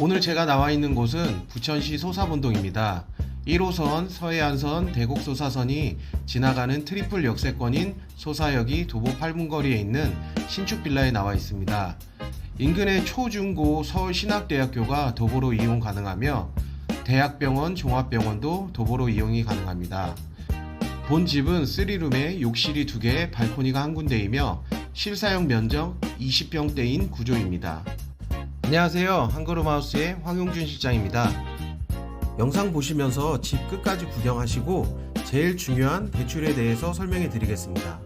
오늘 제가 나와 있는 곳은 부천시 소사본동입니다. 1호선 서해안선 대곡소사선이 지나가는 트리플 역세권인 소사역이 도보 8분 거리에 있는 신축 빌라에 나와 있습니다. 인근의 초중고 서울신학대학교가 도보로 이용 가능하며 대학병원, 종합병원도 도보로 이용이 가능합니다. 본 집은 3룸에 욕실이 2개, 발코니가 한 군데이며 실사용 면적 20평대인 구조입니다. 안녕하세요. 한걸음하우스의 황용준 실장입니다. 영상 보시면서 집 끝까지 구경하시고 제일 중요한 대출에 대해서 설명해 드리겠습니다.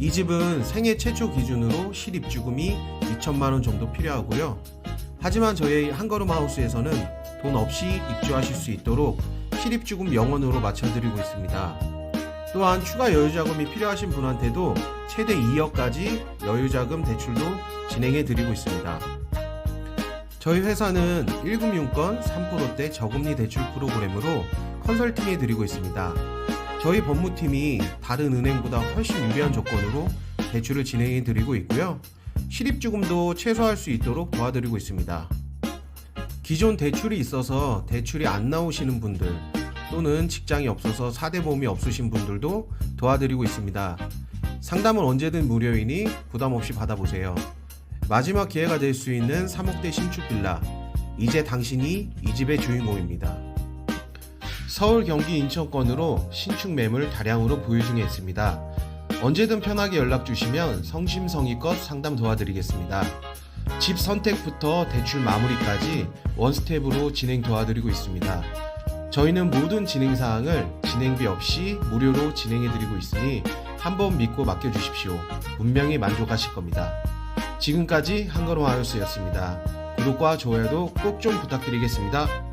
이 집은 생애 최초 기준으로 실입주금이 2천만 원 정도 필요하고요. 하지만 저희 한걸음하우스에서는 돈 없이 입주하실 수 있도록 실입주금 0원으로 맞춰드리고 있습니다. 또한 추가 여유자금이 필요하신 분한테도 최대 2억까지 여유자금 대출도 진행해 드리고 있습니다. 저희 회사는 1금융권 3%대 저금리 대출 프로그램으로 컨설팅해 드리고 있습니다. 저희 법무팀이 다른 은행보다 훨씬 유리한 조건으로 대출을 진행해 드리고 있고요. 실입주금도 최소화할 수 있도록 도와드리고 있습니다. 기존 대출이 있어서 대출이 안 나오시는 분들 또는 직장이 없어서 4대 보험이 없으신 분들도 도와드리고 있습니다. 상담은 언제든 무료이니 부담 없이 받아보세요. 마지막 기회가 될 수 있는 3억대 신축 빌라. 이제 당신이 이 집의 주인공입니다. 서울, 경기, 인천권으로 신축 매물 다량으로 보유 중에 있습니다. 언제든 편하게 연락 주시면 성심성의껏 상담 도와드리겠습니다. 집 선택부터 대출 마무리까지 원스텝으로 진행 도와드리고 있습니다. 저희는 모든 진행 사항을 진행비 없이 무료로 진행해 드리고 있으니 한번 믿고 맡겨 주십시오. 분명히 만족하실 겁니다. 지금까지 한걸음 하우스였습니다. 구독과 좋아요도 꼭 좀 부탁드리겠습니다.